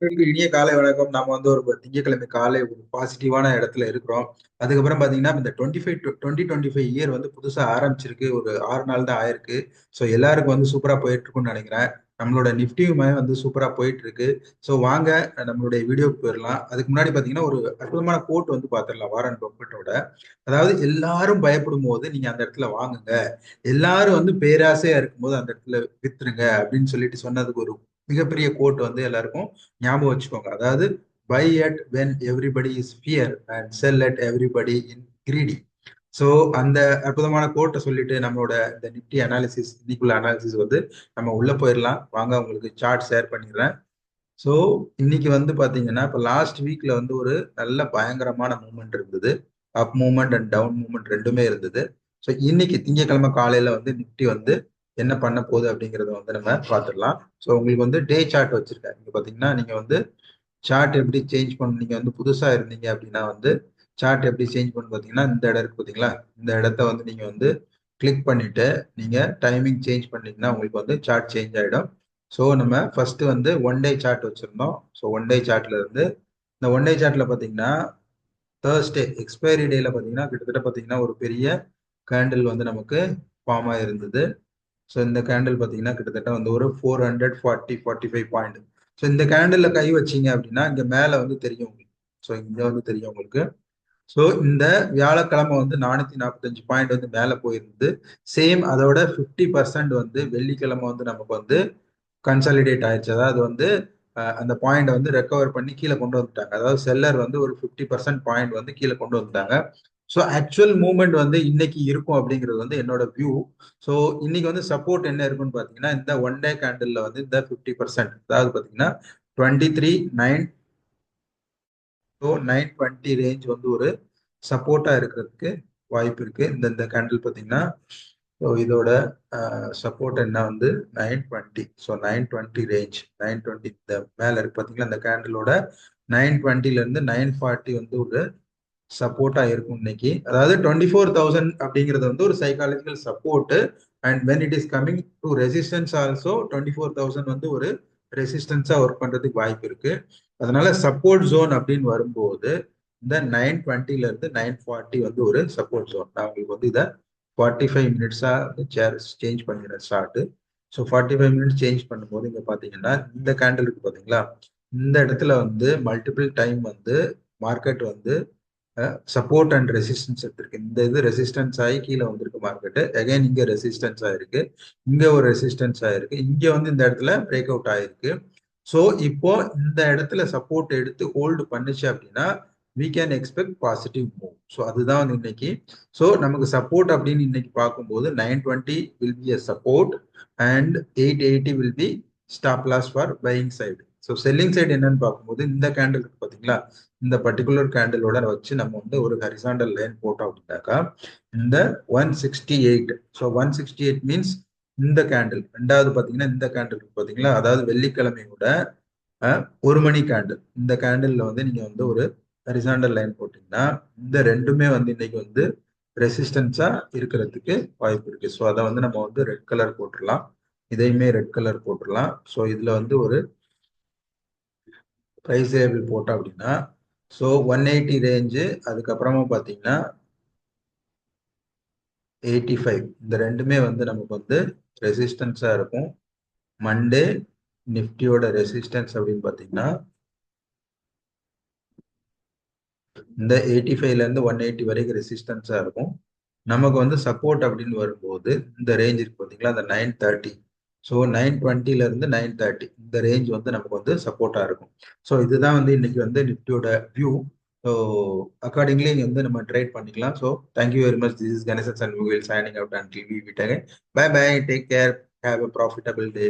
உங்களுக்கு இனிய காலை வணக்கம். நம்ம வந்து ஒரு திங்கக்கிழமை காலை ஒரு பாசிட்டிவான இடத்துல இருக்கிறோம். அதுக்கப்புறம் பாத்தீங்கன்னா இந்த twenty five twenty twenty five year வந்து புதுசா ஆரம்பிச்சிருக்கு. ஒரு ஆறு நாள் தான் ஆயிருக்கு. ஸோ எல்லாருக்கும் வந்து சூப்பரா போயிட்டு இருக்கும்னு நினைக்கிறேன். நம்மளோட நிஃப்டியுமே வந்து சூப்பரா போயிட்டு இருக்கு ஸோ வாங்க நம்மளுடைய வீடியோக்கு போயிடலாம். அதுக்கு முன்னாடி பாத்தீங்கன்னா ஒரு அற்புதமான கோட் வந்து பாத்திரலாம் வாரன் பப்பட்டோட அதாவது எல்லாரும் பயப்படும் போது நீங்க அந்த இடத்துல வாங்குங்க. எல்லாரும் வந்து பேராசையா இருக்கும்போது அந்த இடத்துல வித்துருங்க அப்படின்னு சொல்லிட்டு சொன்னதுக்கு ஒரு மிகப்பெரிய கோட் வந்து எல்லாருக்கும் ஞாபகம் வச்சுக்கோங்க. அதாவது buy at when everybody is fear and sell at everybody in greedy so அந்த அற்புதமான கோட்டை சொல்லிட்டு நம்மளோட இந்த நிப்டி அனாலிசிஸ் இன்னைக்குள்ள அனாலிசிஸ் வந்து நம்ம உள்ள போயிடலாம் வாங்க உங்களுக்கு சார்ட் ஷேர் பண்ணிடுறேன். ஸோ இன்னைக்கு வந்து பார்த்தீங்கன்னா இப்போ லாஸ்ட் வீக்ல வந்து ஒரு நல்ல பயங்கரமான மூமெண்ட் இருந்தது. Up moment and down moment ரெண்டுமே இருந்தது. ஸோ இன்னைக்கு திங்கக்கிழமை காலையில வந்து நிப்டி வந்து என்ன பண்ண போகுது அப்படிங்கிறத வந்து நம்ம பார்த்துடலாம் ஸோ உங்களுக்கு வந்து டே சார்ட் வச்சிருக்கேன். இங்க பாத்தீங்கன்னா நீங்க வந்து சார்ட் எப்படி சேஞ்ச் பண்ண நீங்க வந்து புதுசா இருந்தீங்க அப்படின்னா வந்து சார்ட் எப்படி சேஞ்ச் பண்ணு பார்த்தீங்கன்னா இந்த இடம் இருக்கு பார்த்தீங்களா இந்த இடத்த வந்து நீங்க வந்து கிளிக் பண்ணிட்டு நீங்க டைமிங் சேஞ்ச் பண்ணீங்கன்னா உங்களுக்கு வந்து சார்ட் சேஞ்ச் ஆயிடும். ஸோ நம்ம ஃபர்ஸ்ட் வந்து ஒன் டே சார்ட் வச்சிருந்தோம். ஸோ ஒன் டே சார்ட்ல இருந்து இந்த ஒன் டே சார்ட்ல பார்த்தீங்கன்னா தேர்ஸ்டே எக்ஸ்பைரி டேல பார்த்தீங்கன்னா கிட்டத்தட்ட பார்த்தீங்கன்னா ஒரு பெரிய கேண்டில் வந்து நமக்கு ஃபார்ம் ஆயிருந்தது. ஸோ இந்த கேண்டில் பார்த்தீங்கன்னா கிட்டத்தட்ட வந்து ஒரு four hundred forty forty five point so இந்த கேண்டில் கை வச்சிங்க அப்படின்னா இங்கே மேலே வந்து தெரியும் உங்களுக்கு. ஸோ இங்கே வந்து தெரியும் உங்களுக்கு. ஸோ இந்த வியாழக்கிழமை வந்து நானூற்றி நாற்பத்தஞ்சு பாயிண்ட் வந்து மேலே போயிருந்தது. சேம் அதோட ஃபிஃப்டி பர்சன்ட் வந்து வெள்ளிக்கிழமை வந்து நமக்கு வந்து கன்சாலிடேட் ஆயிடுச்சு. அதாவது வந்து அந்த பாயிண்ட் வந்து ரெக்கவர் பண்ணி கீழே கொண்டு வந்துட்டாங்க. அதாவது செல்லர் வந்து ஒரு ஃபிஃப்டி பர்சன்ட் பாயிண்ட் வந்து கீழே கொண்டு வந்துட்டாங்க. ஸோ ஆக்சுவல் மூமெண்ட் வந்து இன்னைக்கு இருக்கும் அப்படிங்கிறது வந்து என்னோட வியூ ஸோ இன்னைக்கு வந்து சப்போர்ட் என்ன இருக்குன்னு பார்த்தீங்கன்னா இந்த ஒன் டே கேண்டில் வந்து இந்த ஃபிஃப்டி பர்சன்ட் அதாவது பார்த்தீங்கன்னா twenty three nine so nine twenty range வந்து ஒரு சப்போர்ட்டாக இருக்கிறதுக்கு வாய்ப்பு இருக்கு. இந்த இந்த கேண்டில் பார்த்தீங்கன்னா ஸோ இதோட சப்போர்ட் என்ன வந்து nine twenty so nine twenty range nine twenty இந்த மேலே இருக்கு பார்த்தீங்களா இந்த கேண்டிலோட நைன் டுவெண்ட்டிலேருந்து நைன் ஃபார்ட்டி வந்து ஒரு சப்போர்ட்டா இருக்கும் இன்னைக்கு. அதாவது டுவெண்ட்டி ஃபோர் தௌசண்ட் அப்படிங்கிறது வந்து ஒரு psychological support and when it is coming to resistance also twenty four thousand வந்து ஒரு ரெசிஸ்டன்ஸா ஒர்க் பண்றதுக்கு வாய்ப்பு இருக்கு. அதனால சப்போர்ட் ஜோன் அப்படின்னு வரும்போது இந்த நைன் டுவெண்ட்டில இருந்து நைன் ஃபார்ட்டி வந்து ஒரு சப்போர்ட் ஜோன் நான் உங்களுக்கு வந்து இதை ஃபார்ட்டி ஃபைவ் மினிட்ஸா வந்து சேர் சேஞ்ச் பண்ணிடுறேன் start so forty five minutes change பண்ணும்போது இங்கே பார்த்தீங்கன்னா இந்த கேண்டில் பார்த்தீங்களா இந்த இடத்துல வந்து மல்டிபிள் டைம் வந்து மார்க்கெட் வந்து சப்போர்ட் அண்ட் ரெசிஸ்டன்ஸ் எடுத்திருக்கு. இந்த இது ரெசிஸ்டன்ஸ் ஆகி கீழே வந்திருக்கு மார்க்கெட்டு அகைன் இங்கே ரெசிஸ்டன்ஸ் ஆயிருக்கு. இங்கே ஒரு ரெசிஸ்டன்ஸ் ஆயிருக்கு. இங்கே வந்து இந்த இடத்துல பிரேக் அவுட் ஆயிருக்கு. ஸோ இப்போ இந்த இடத்துல சப்போர்ட் எடுத்து ஹோல்டு பண்ணுச்சு அப்படின்னா we can expect positive move so அதுதான் வந்து இன்னைக்கு. ஸோ நமக்கு சப்போர்ட் அப்படின்னு இன்னைக்கு பார்க்கும்போது nine twenty will be a support and eight eighty will be stop loss for buying side so selling side என்னன்னு பார்க்கும்போது இந்த கேண்டில் இருக்கு பார்த்தீங்களா இந்த பர்டிகுலர் கேண்டிலோட வச்சு நம்ம வந்து ஒரு ஹரிசாண்டல் லைன் போட்டோம் அப்படின்னாக்கா இந்த one sixty eight so one sixty eight means இந்த கேண்டில் ரெண்டாவது பார்த்தீங்கன்னா இந்த கேண்டில் இருக்கு பார்த்தீங்களா அதாவது வெள்ளிக்கிழமையோட ஒரு மணி கேண்டில் இந்த கேண்டிலில் வந்து நீங்கள் வந்து ஒரு ஹரிசாண்டல் லைன் போட்டிங்கன்னா இந்த ரெண்டுமே வந்து இன்னைக்கு வந்து ரெசிஸ்டன்ஸா இருக்கிறதுக்கு வாய்ப்பு இருக்கு. ஸோ அதை வந்து நம்ம வந்து ரெட் கலர் போட்டுடலாம். இதையுமே ரெட் கலர் போட்டுடலாம். ஸோ இதுல வந்து ஒரு ப்ரைஸ் டேபிள் போட்டோம் அப்படின்னா ஸோ ஒன் எயிட்டி ரேஞ்சு அதுக்கப்புறமா பார்த்தீங்கன்னா எயிட்டி ஃபைவ் இந்த ரெண்டுமே வந்து நமக்கு வந்து ரெசிஸ்டன்ஸாக இருக்கும். மண்டே நிஃப்டியோட ரெசிஸ்டன்ஸ் அப்படின்னு பார்த்தீங்கன்னா இந்த எயிட்டி ஃபைவ்லேருந்து ஒன் எயிட்டி வரைக்கும் ரெசிஸ்டன்ஸாக இருக்கும். நமக்கு வந்து சப்போர்ட் அப்படின்னு வரும்போது இந்த ரேஞ்ச் இருக்கு பார்த்தீங்களா அந்த நைன் தேர்ட்டி ஸோ நைன் டுவெண்ட்டில இருந்து நைன் தேர்ட்டி இந்த ரேஞ்ச் வந்து நமக்கு வந்து சப்போர்ட்டாக இருக்கும். ஸோ இதுதான் வந்து இன்னைக்கு வந்து நிஃப்டியோட வியூ ஸோ அக்கார்டிங்லி இங்கே வந்து நம்ம ட்ரேட் பண்ணிக்கலாம். So thank you very much this is Ganesan and signing out and TV விட்டாங்க bye bye take care have a profitable day